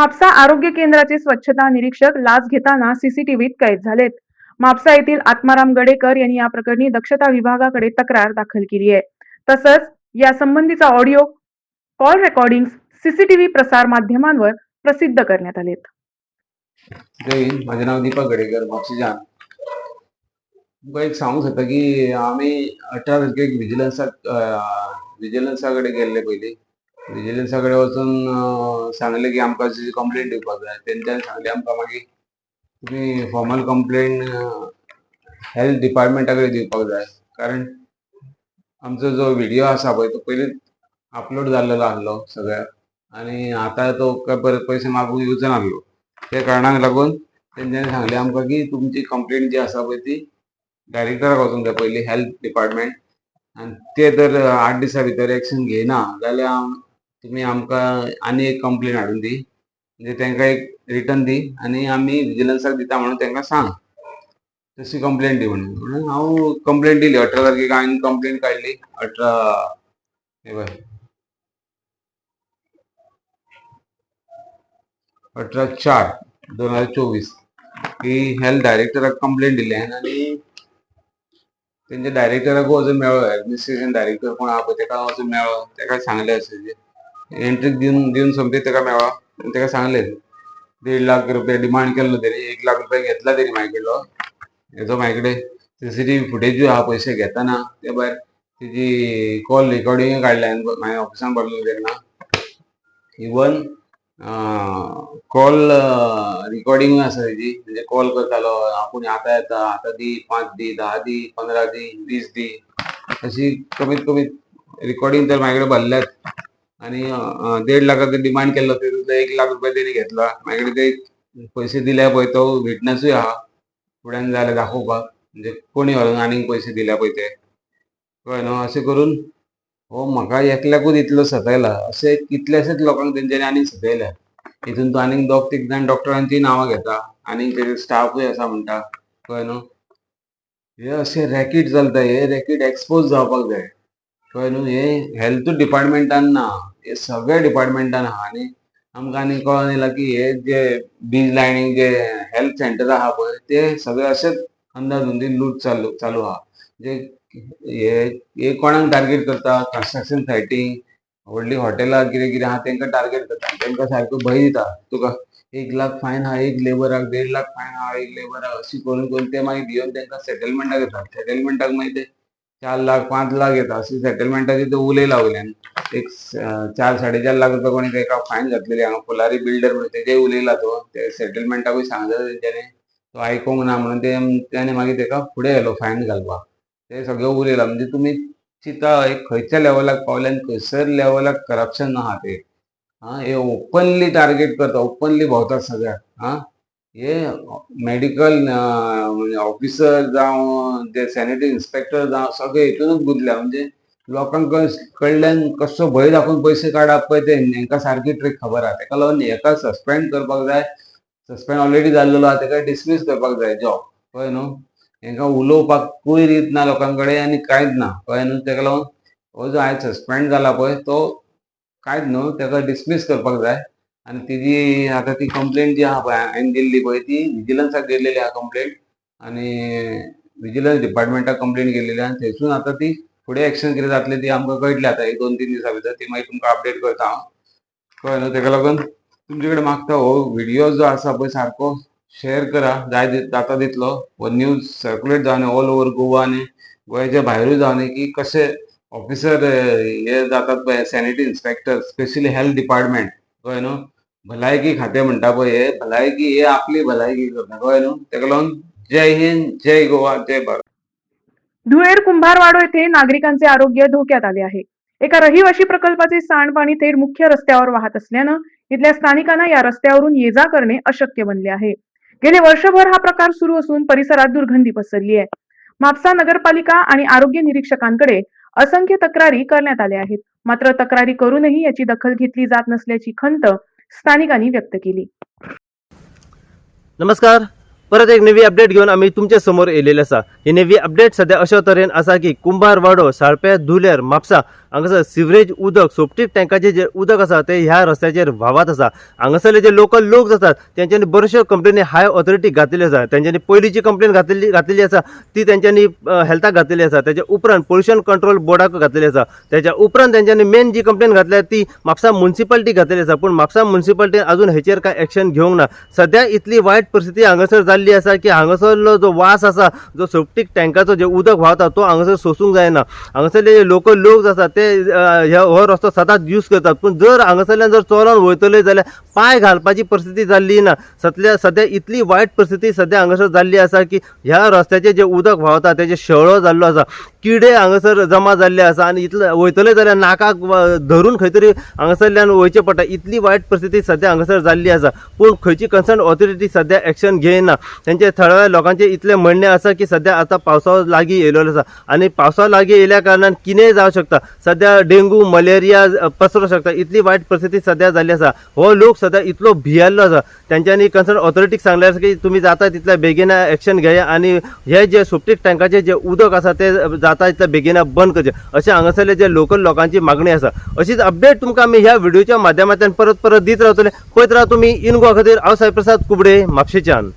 म्हापसा आरोग्य केंद्राचे स्वच्छता निरीक्षक लाच घेताना सीसीटीव्हीत कैद झालेत. म्हापसा येथील आत्माराम गडेकर यांनी या प्रकरणी दक्षता विभागाकडे तक्रार दाखल केली आहे. तसंच या संबंधीचा ऑडिओ कॉल रेकॉर्डिंग सीसीटीव्ही प्रसार माध्यमांवर प्रसिद्ध करण्यात आलेत. जय हिंद. माझे नाव दीपक गडेकर म्हापशीजान तुमका एक सांगू शकता की आम्ही अठरा तारखेक विजिलन्साक विजिलन्सा कडेन गेल्ले पयलीं विजिलन्सा कडेन वचून सांगले की आमकां अशी कंप्लेन दिवपाक जाय तेंच्यानी सांगले आमकां मागीर तुमी फॉर्मल कंप्लेन हेल्थ डिपार्टमेंटा कडेन दिवपाक जाय कारण आमचो जो व्हिडिओ आसा पळय तो पयलींच अपलोड जाल्लो आहलो सगळ्याक आनी आतां तो काय परत पयशे मागूंक येवचो नासलो त्या कारणाक लागून तेंच्यांनी सांगले आमकां की तुमची कंप्लेन जी आसा पळय ती डायरेक्टराक वचूंक जाय पयली हेल्थ डिपार्टमेंट आनी ते तर आठ दिसा भितर एक्शन घेयना जाल्यार तुमी आमकां आनी एक कंप्लेन हाडून दी. म्हणजे तांकां एक रिटर्न दी आनी आमी विजिलंसाक दिता म्हणून तांकां सांग. तशी कंप्लेन दी म्हणून. म्हणून हांव कंप्लेन दिली अठरा तारखेक हांवें कंप्लेन काडली अठरा हे पळय अठरा चार दोन हजार चोवीस. की हेल्थ डायरेक्टराक कंप्लेन दिली हांवें आनी तेंच्या डायरेक्टराक वचून मेळ्ळो एडमिनिस्ट्रेशन डायरेक्टर कोण आहा पळय तेका वचून मेळ्ळो तेका सांगलें अशें एंट्री दिवन दिवन सोमतें ताका मेळ्ळो आनी तेका सांगलें देड लाख रुपया डिमांड केल्लो तेणी एक लाख रुपया घेतला तेणी म्हाजे कडलो हेजो म्हाजे कडेन व्ही फुटेज आहा पयशे घेताना ते भायर तेजी कॉल रेकॉर्डिंग काडल्या हांवें ऑफिसान बसलो तेन्ना इवन कॉल रिकॉर्डिंग आसा तेजी म्हणजे कॉल करतालो आपूण आतां येता आतां दी पांच दी धा दी पंदरा दी वीस दी. अशी कमीत कमी रिकॉर्डिंग तर म्हाजे कडेन भरल्यात. आनी अं, देड लाखाचो डिमांड केल्लो तेतूंतलो एक लाख रुपया तेणी घेतला. माझ्याकडे ते पयशे दिल्या पळय तो विटनसूय आहा फुड्यान जाल्यार दाखोवपाक म्हणजे कोणी व्हरून आनीक पयशे दिल्या पळय ते. कळ्ळें न्हू अशें करून. हो म्हाका एकल्याकूच इतलो सतायला. अशें कितलेशेच लोकांक तेंच्यांनी आनीक सतयल्या हितून तो आनीक दोग तीग जाण डॉक्टरांची नांवां घेता. आनीक तेजे स्टाफूय आसा म्हणटा कळ्ळें न्हू हे अशें रॅकीट चलता हे रॅकीट एक्सपोज जावपाक जाय कळ्ळें न्हू हे हेल्थ डिपार्टमेंटान ना हे सगळ्या डिपार्टमेंटान आहा आनी आमकां आनी कळोन येयला की हे जे बीज लायनींग जे हेल्थ सेंटर आहा पळय ते सगळे अशेच अंदाधुंदी लूट चालू चालू आहा जे हे हे कोणाक टार्गेट करता कन्स्ट्रक्शन सायटीक व्हडली हॉटेलां कितें कितें आहा तेंकां टार्गेट करता तेंकां सारको भंय दिता तुका एक लाख फायन आहा एक लेबराक देड लाख फायन आहा एक लेबराक अशी करून करून ते मागीर घेवन तांकां सेटलमेंटाक येता सेटलमेंटाक मागीर ते चार लाख पांच लाख येता अशी सेटलमेंटाची ते उलयला वयल्यान एक चार साडे चार लाख रुपया कोणी तेका फायन घातलेली हांगा पुलारी बिल्डर म्हणून तेजे उलयला तो ते सेटलमेंटाकूय सांगता तेंच्यानी तो आयकूंक ना म्हणून ते त्याने मागीर तेका फुडें व्हेलो फायन घालपाक ते सगळें उलयला म्हणजे तुमी चिंता एक खंयच्या लेवलाक पावले आनी खंयसर लेवलाक करप्शन आहा ते हा. हे ओपनली टार्गेट करता. ओपनली भोंवतात सगळ्याक हा? हे मेडिकल म्हणजे ऑफिसर जावं ते सॅनिटरी इन्स्पेक्टर जावं सगळे हितूनच गुंतल्या म्हणजे लोकांक कडल्यान कसो भंय दाखोवन पयशे काडप पळय ते हेंकां सारकी ट्रीक खबर आहा. तेका लागून हेका सस्पेंड करपाक जाय सस्पेंड ऑलरेडी जाल्लेलो आहा तेका डिसमीस करपाक जाय जॉब कळ्ळें न्हू? हेंकां उलोवपाकूय रीत ना लोकां कडेन आनी कांयच ना. कळ्ळें न्हू? तेका लागून हो जो आयज सस्पेंड जाला पळय तो कांयच न्हू तेका डिसमीस करपाक जाय. आनी तेजी आतां ती कंप्लेंट जी आहा पळय हांवें दिल्ली पळय ती विजिलन्साक गेल्लेली आहा कंप्लेंट आनी विजिलन्स डिपार्टमेंटाक कंप्लेंट गेलेली आहा. आनी थंयसून आतां ती फुडें एक्शन कितें जातलें ती आमकां कळटली आतां एक दोन तीन दिसां भितर ती मागीर तुमकां अपडेट करता हांव. कळ्ळें न्हू तेका लागून तुमचे कडेन मागता हो व्हिडिओ जो आसा पळय सारको शेअर करा. जाय जाता तितलो. हो न्यूज सर्क्युलेट जावन ऑल ओव्हर गोवा आनी गोंयच्या भायरूय जावन की कशे ऑफिसर हे जातात पळय sanitary inspector specially health department कळ्ळें न्हू भलायकी खातें म्हणटा पळय हे भलायकी हे आपली भलायकी करता कळ्ळें न्हू? तेका लागून जय हिंद जय गोवा जय भारत. धुळेर कुंभारवाडो येथे नागरिकांचे आरोग्य धोक्यात आले आहे. एका रहिवाशी प्रकल्पाचे सांडपाणी थेट मुख्य रस्त्यावर वाहत असल्यानं इथल्या स्थानिकांना या रस्त्यावरून ये जा करणे अशक्य बनले आहे. गेले वर्षभर हा प्रकार सुरू असून परिसरात दुर्गंधी पसरली आहे. म्हापसा नगरपालिका आणि आरोग्य निरीक्षकांकडे असंख्य तक्रारी करण्यात आल्या आहेत. मात्र तक्रारी करूनही याची दखल घेतली जात नसल्याची खंत स्थानिकांनी व्यक्त केली. नमस्कार. परत एक नवी अपडेट घेऊन आम्ही तुमच्यासमोर येलेले असा. ही नवी अपडेट सध्या अशा तरेन असा की कुंभार वाडो साळप्या धुलेर म्हापसा हांगासर सिवरेज उदक सोपटीक टँकाचे जे उदक आसा ते ह्या रस्त्याचेर व्हावत आसा हांगासरले जे लोकल लोक जातात तेंच्यांनी बऱ्योचश्यो कंप्लेनी हाय ऑथॉरिटी घातलेली आसा तेंच्यांनी पयलींची कंप्लेन घातलेली घातलेली आसा ती तेंच्यांनी हेल्थाक घातलेली आसा तेच्या उपरांत पोल्युशन कंट्रोल बोर्डाक घातलेली आसा तेच्या उपरांत तेंच्यांनी मेन जी कंप्लेन घातल्या ती म्हापसा म्युन्सिपालिटी घातलेली आसा पूण म्हापसा म्युन्सिपालिटीन अजून हेचेर कांय एक्शन घेवंक ना. सद्या इतली वायट परिस्थिती हांगासर जाल्ली आसा की हांगासरलो जो वास आसा जो सेप्टीक टँकाचो जे उदक व्हांवता तो हांगासर सोसूंक जायना. हांगासरले जे लोकल लोक आसा ते हो रस्तो सदांच यूज करतात. पूण जर हांगासरल्यान जर चलोन वयतले जाल्यार पांय घालपाची परिस्थिती जाल्ली ना सतल्या सद्या इतली वायट परिस्थिती सद्या हांगासर जाल्ली आसा की ह्या रस्त्याचें जे उदक व्हांवता तेजे शेळो जाल्लो आसा किडे हांगासर जमा जाल्ले आसा आनी इतले वयतले जाल्यार नाकाक धरून खंय तरी हांगासरल्यान वयचें पडटा इतली वायट परिस्थिती सद्या हांगासर जाल्ली आसा पूण खंयची कन्सर्न ऑथॉरिटी सद्या एक्शन घेयना तेंचे थळाव्या लोकांचे इतले म्हणणें आसा की सद्या आतां पावसा लागीं येयलेलो आसा आनी पावसा लागीं येयल्या कारणान कितेंय जावं शकता? सद्या डेंगू मलेरिया पसरू शकता. इतली वायट परिस्थिती सद्या जाल्ली आसा हो लोक सध्या इतलो भियेल्लो आसा तेंच्यांनी कन्सर्न ऑथॉरिटीक सांगल्या आसा की तुमी जाता तितल्या बेगिना एक्शन घेया आनी हे जे सोपटीक टँकाचे जे उदक आसा ते जाता तितल्या बेगिना बंद करचे. अशें हांगासरले जे लोकल लोकांची मागणी आसा अशीच अपडेट तुमकां आमी ह्या व्हिडिओच्या माध्यमांतल्यान परत परत दीत रावतले पळयत राहा तुमी इनगोवा खातीर हांव साईप्रसाद कुबडे म्हापशेच्यान